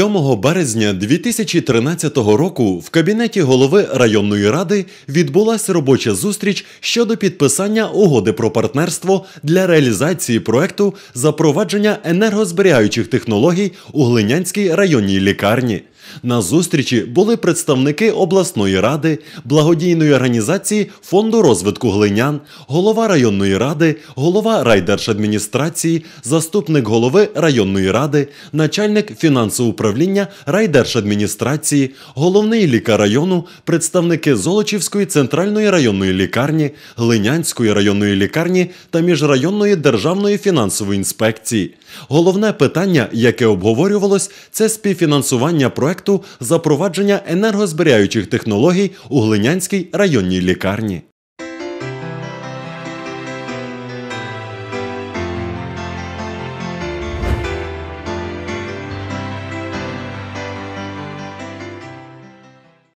7 березня 2013 року в кабінеті голови районної ради відбулася робоча зустріч щодо підписання угоди про партнерство для реалізації проекту запровадження енергозберігаючих технологій у Глинянській районній лікарні. На зустрічі були представники обласної ради, благодійної організації Фонду розвитку глинян, голова районної ради, голова райдержадміністрації, заступник голови районної ради, начальник фінансового управління райдержадміністрації, головний лікар району, представники Золочівської центральної районної лікарні, Глинянської районної лікарні та міжрайонної державної фінансової інспекції. Головне питання, яке обговорювалось, це співфінансування проекту запровадження енергозберігаючих технологій у Глинянській районній лікарні.